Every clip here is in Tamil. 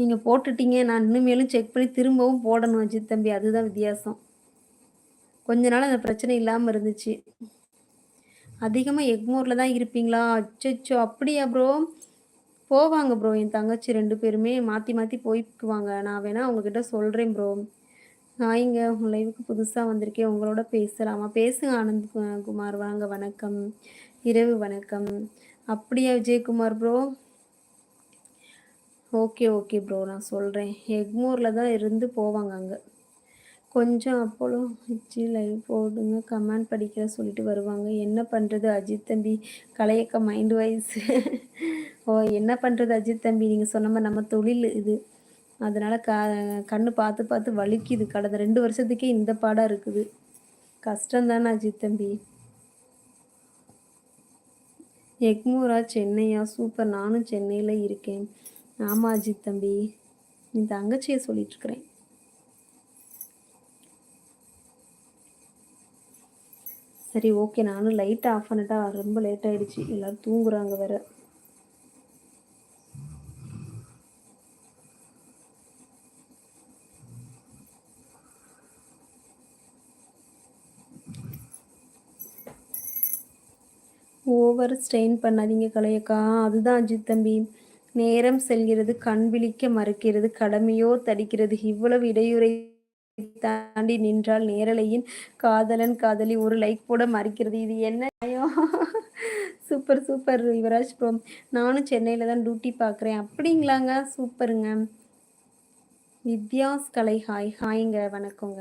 நீங்கள் போட்டுட்டீங்க. நான் இன்னுமேலும் செக் பண்ணி திரும்பவும் போடணும் அஜித் தம்பி. அதுதான் வித்தியாசம். கொஞ்ச நாள் அந்த பிரச்சனை இல்லாமல் இருந்துச்சு. அதிகமாக எக்மோரில் தான் இருப்பீங்களா? அச்சோ அப்படியா ப்ரோ போவாங்க ப்ரோ என் தங்கச்சி ரெண்டு பேருமே மாற்றி மாற்றி போய்க்குவாங்க. நான் வேணால் அவங்கக்கிட்ட சொல்கிறேன் ப்ரோ நான் ஹாய்ங்க உங்கள் லைவுக்கு புதுசாக வந்திருக்கேன். உங்களோட பேசலாமா? பேசுங்க ஆனந்த் குமார். வாங்க வணக்கம். இரவு வணக்கம். அப்படியா Vijayakumar bro okay okay bro நான் சொல்கிறேன் எக்மோரில் தான் இருந்து போவாங்க அங்கே. கொஞ்சம் அப்போலோ வச்சு லைவ் போடுங்க. கமெண்ட் படிக்கிற சொல்லிட்டு வருவாங்க. என்ன பண்ணுறது அஜித் தம்பி? கலையக்க மைண்ட் வைஸ். ஓ என்ன பண்ணுறது அஜித் தம்பி? நீங்கள் சொன்ன மாதிரி நம்ம தொழில் இது. அதனால் க கண்ணு பார்த்து பார்த்து வலிக்குது. கடந்த ரெண்டு வருஷத்துக்கே இந்த பாடம் இருக்குது. கஷ்டம் தானே அஜித் தம்பி? எக்மூரா சென்னையா? சூப்பர். நானும் சென்னையில் இருக்கேன். ஆமாம் அஜித் தம்பி. நீ தங்கச்சியை சொல்லிட்டுருக்குறேன். சரி ஓகே. நானும் லைட் ஆஃப் பண்ணிட்டா ரொம்ப லேட் ஆகிடுச்சு எல்லோரும் தூங்குறாங்க வேற. ஓவர் ஸ்ட்ரெயின் பண்ணாதீங்க கலையக்கா. அதுதான் அஜித் தம்பி. நேரம் செல்கிறது கண் விழிக்க மறுக்கிறது கடமையோ தடிக்கிறது. இவ்வளவு இடையூறை தாண்டி நின்றால் நேரலையின் காதலன் காதலி ஒரு லைக் போட மறுக்கிறது. இது என்ன சூப்பர் சூப்பர் யுவராஜ் ப்ரோ நானும் சென்னையில் தான் டியூட்டி பார்க்குறேன் அப்படிங்களாங்க? சூப்பருங்க வித்யாஸ் கலை ஹாய் ஹாய்ங்க வணக்கங்க.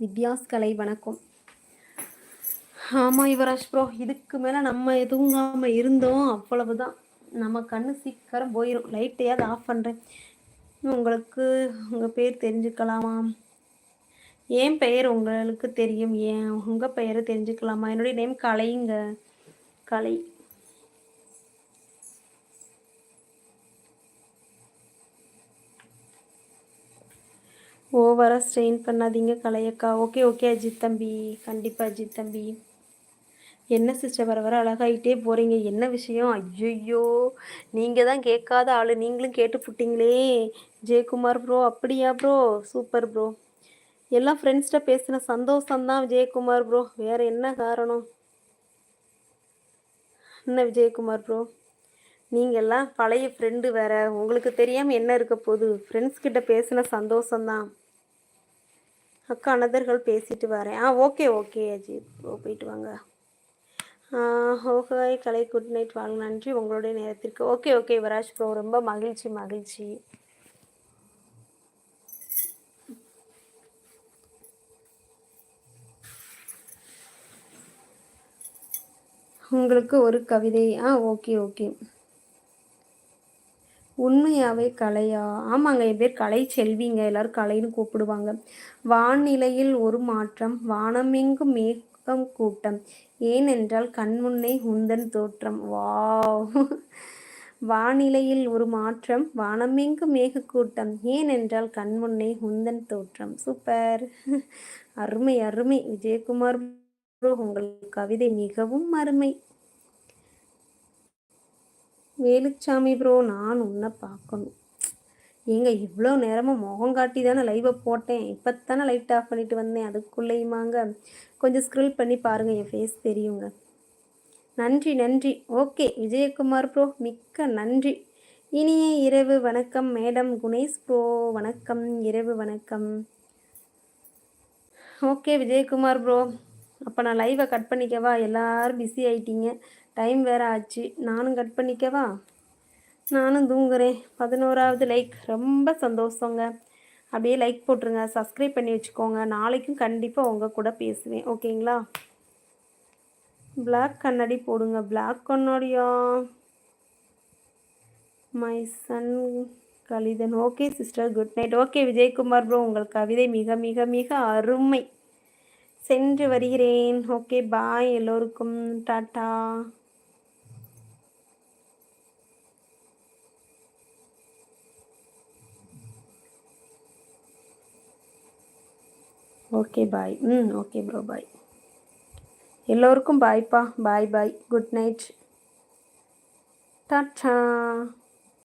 வித்யாஸ் கலை வணக்கம். ஆமாம் யுவராஜ் ப்ரோ இதுக்கு மேலே நம்ம தூங்காமல் இருந்தோம். அவ்வளவுதான். நம்ம கண்ணு சீக்கிரம் போயிடும் லைட்டையாவது ஆஃப் பண்ணுறேன் உங்களுக்கு உங்கள் பேர் தெரிஞ்சுக்கலாமா? ஏன் பெயர் உங்களுக்கு தெரியும். ஏன் உங்கள் பெயரை தெரிஞ்சுக்கலாமா? என்னுடைய நேம் கலைங்க. கலை. ஓவராக ஸ்ட்ரெயின் பண்ணாதீங்க கலையக்கா. ஓகே ஓகே அஜித் தம்பி. கண்டிப்பாக அஜித் தம்பி. என்ன சிஸ்டர் வர வர அழகாகிட்டே போகிறீங்க என்ன விஷயம்? ஐயோ நீங்கள் தான் கேட்காத ஆள். நீங்களும் கேட்டு புட்டிங்களே. ஜெயக்குமார் ப்ரோ அப்படியா ப்ரோ சூப்பர் ப்ரோ எல்லாம் ஃப்ரெண்ட்ஸ்கிட்ட பேசின சந்தோஷம்தான் விஜயகுமார் ப்ரோ வேறு என்ன காரணம்? என்ன விஜயகுமார் ப்ரோ நீங்கள்லாம் பழைய ஃப்ரெண்டு வேற. உங்களுக்கு தெரியாமல் என்ன இருக்க போகுது? ஃப்ரெண்ட்ஸ் கிட்ட பேசின சந்தோஷம்தான். அக்கா அனதர்கள் பேசிட்டு வரேன். ஆ ஓகே ஓகே அஜித் ப்ரோ போயிட்டு வாங்க. ஓகே கலை குட் நைட் வாங்க நன்றி. உங்களுடைய நேரத்திற்கு. ஓகே ஓகே வராஜ் ப்ரோ ரொம்ப மகிழ்ச்சி மகிழ்ச்சி. உங்களுக்கு ஒரு கவிதை. ஆ ஓகே ஓகே. உண்மையாவே கலையா? ஆமாங்க என் பேர் கலை செல்விங்க. எல்லாரும் கலைன்னு கூப்பிடுவாங்க. வானிலையில் ஒரு மாற்றம் வானமெங்கும் மேகம் கூட்டம். ஏனென்றால் கண்முன்னே உந்தன் தோற்றம். வாவ். வானிலையில் ஒரு மாற்றம் வானமெங்கு மேகக்கூட்டம். ஏனென்றால் கண்முன்னே உந்தன் தோற்றம். சூப்பர். அருமை அருமை. விஜயகுமார் உங்கள் கவிதை மிகவும் அருமை. வேலுச்சாமி ப்ரோ நான் உன்னை பார்க்கணும். ஏங்க இவ்வளோ நேரமாக முகம் காட்டி தானே லைவை போட்டேன். இப்போ தானே லைட் ஆஃப் பண்ணிட்டு வந்தேன். அதுக்குள்ளேயுமாங்க. கொஞ்சம் ஸ்க்ரில் பண்ணி பாருங்கள் என் ஃபேஸ் தெரியுங்க. நன்றி நன்றி. ஓகே விஜயகுமார் ப்ரோ மிக்க நன்றி. இனிய இரவு வணக்கம். மேடம் குணேஷ் ப்ரோ வணக்கம். இரவு வணக்கம். ஓகே விஜயகுமார் ப்ரோ அப்போ நான் லைவை கட் பண்ணிக்கவா? எல்லோரும் பிஸி ஆயிட்டீங்க. டைம் வேறு ஆச்சு. நானும் கட் பண்ணிக்கவா? நானும் தூங்குறேன். பதினோராவது லைக் ரொம்ப சந்தோஷங்க. அப்படியே லைக் போட்டுருங்க. சப்ஸ்கிரைப் பண்ணி வச்சுக்கோங்க. நாளைக்கும் கண்டிப்பாக உங்கள் கூட பேசுவேன். ஓகேங்களா பிளாக் கண்ணாடி போடுங்க. பிளாக் கண்ணாடியா? My son கலிதன். Okay sister good night okay Vijayakumar bro உங்கள் கவிதை மிக மிக மிக அருமை. சென்று வருகிறேன். ஓகே பாய் எல்லோருக்கும் டாட்டா. ஓகே பாய் ம் ஓகே ப்ரோ பாய் எல்லோருக்கும் பாய்ப்பா bye bye good night tata